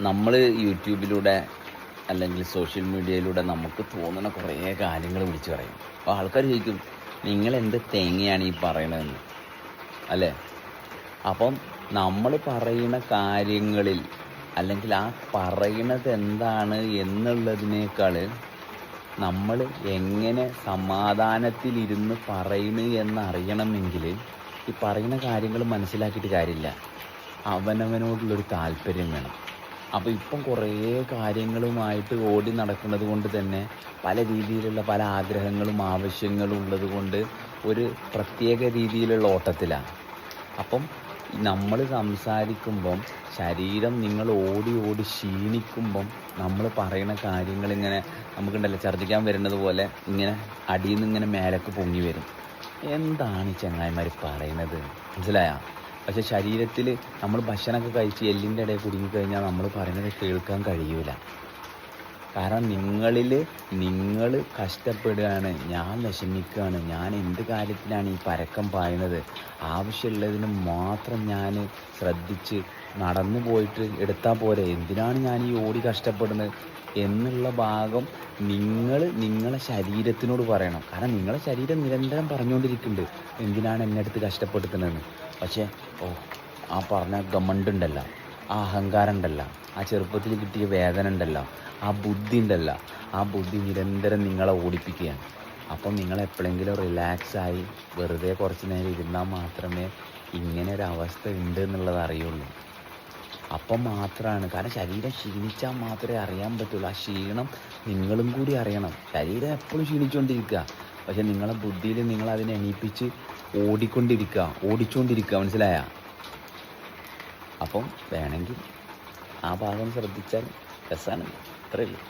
നമ്മൾ യൂട്യൂബിലൂടെ അല്ലെങ്കിൽ സോഷ്യൽ മീഡിയയിലൂടെ നമുക്ക് തോന്നുന്ന കുറേ കാര്യങ്ങൾ വിളിച്ചു പറയും. അപ്പോൾ ആൾക്കാർ ചോദിക്കും നിങ്ങൾ എന്ത് തേങ്ങയാണ് ഈ പറയണതെന്ന്? അല്ലേ? അപ്പം നമ്മൾ പറയുന്ന കാര്യങ്ങളിൽ അല്ലെങ്കിൽ ആ പറയണത് എന്താണ് എന്നുള്ളതിനേക്കാൾ നമ്മൾ എങ്ങനെ സമാധാനത്തിലിരുന്ന് പറയുന്നു എന്നറിയണമെങ്കിൽ ഈ പറയുന്ന കാര്യങ്ങൾ മനസ്സിലാക്കിയിട്ട് കാര്യമില്ല. അവനവനോടുള്ളൊരു താല്പര്യം വേണം. അപ്പോൾ ഇപ്പം കുറേ കാര്യങ്ങളുമായിട്ട് ഓടി നടക്കുന്നത് കൊണ്ട് തന്നെ പല രീതിയിലുള്ള പല ആഗ്രഹങ്ങളും ആവശ്യങ്ങളും ഉള്ളത് കൊണ്ട് ഒരു പ്രത്യേക രീതിയിലുള്ള ഓട്ടത്തിലാണ്. അപ്പം നമ്മൾ സംസാരിക്കുമ്പം ശരീരം നിങ്ങൾ ഓടി ഓടി ക്ഷീണിക്കുമ്പം നമ്മൾ പറയുന്ന കാര്യങ്ങൾ ഇങ്ങനെ നമുക്കുണ്ടല്ലോ ഛർദ്ദിക്കാൻ വരുന്നത് പോലെ ഇങ്ങനെ അടിയിൽ നിന്ന് ഇങ്ങനെ മേലേക്ക് പൊങ്ങി വരും. എന്താണ് ഈ ചങ്ങായിമാർ പറയുന്നത് മനസ്സിലായോ? പക്ഷെ ശരീരത്തിൽ നമ്മൾ ഭക്ഷണമൊക്കെ കഴിച്ച് എല്ലിന്റെ ഇടയിൽ കുടുങ്ങിക്കഴിഞ്ഞാൽ നമ്മൾ പറയുന്നത് കേൾക്കാൻ കഴിയൂല. കാരണം നിങ്ങളിൽ നിങ്ങൾ കഷ്ടപ്പെടുകയാണ് ഞാൻ വിഷമിക്കുകയാണ് ഞാൻ എന്ത് കാര്യത്തിലാണ് ഈ പരക്കം പായുന്നത്? ആവശ്യമുള്ളതിന് മാത്രം ഞാൻ ശ്രദ്ധിച്ച് നടന്നു പോയിട്ട് എടുത്താൽ പോരെ. എന്തിനാണ് ഞാൻ ഈ ഓടി കഷ്ടപ്പെടുന്നത്? എന്നുള്ള ഭാഗം നിങ്ങൾ നിങ്ങളെ ശരീരത്തിനോട് പറയണം. കാരണം നിങ്ങളെ ശരീരം നിരന്തരം പറഞ്ഞുകൊണ്ടിരിക്കുന്നുണ്ട് എന്തിനാണ് എന്നെ അടുത്ത് കഷ്ടപ്പെടുത്തുന്നതെന്ന്? പക്ഷേ ഓ ആ പറഞ്ഞ ഗമണ്ടുണ്ടല്ലോ. ആ അഹങ്കാരം ഉണ്ടല്ലോ ആ ചെറുപ്പത്തിൽ കിട്ടിയ വേദന ഉണ്ടല്ലോ ആ ബുദ്ധി ഉണ്ടല്ലോ ആ ബുദ്ധി നിരന്തരം നിങ്ങളെ ഓടിപ്പിക്കുകയാണ്. അപ്പം നിങ്ങൾ എപ്പോഴെങ്കിലും റിലാക്സായി വെറുതെ കുറച്ച് നേരം ഇരുന്നാൽ മാത്രമേ ഇങ്ങനെ ഒരു അവസ്ഥ ഉണ്ട് എന്നുള്ളത് അറിയുള്ളൂ. അപ്പം മാത്രമാണ്. കാരണം ശരീരം ക്ഷീണിച്ചാൽ മാത്രമേ അറിയാൻ പറ്റുള്ളൂ. ആ ക്ഷീണം നിങ്ങളും കൂടി അറിയണം. ശരീരം എപ്പോഴും ക്ഷീണിച്ചുകൊണ്ടിരിക്കുക പക്ഷെ നിങ്ങളെ ബുദ്ധിയിൽ നിങ്ങൾ അതിനെ എണീപ്പിച്ച് ഓടിക്കൊണ്ടിരിക്കുക. ഓടിച്ചുകൊണ്ടിരിക്കുക മനസ്സിലായ? അപ്പം വേണമെങ്കിൽ ആ ഭാഗം ശ്രദ്ധിച്ചാൽ രസമാണ് അത്രയേ ഉള്ളൂ.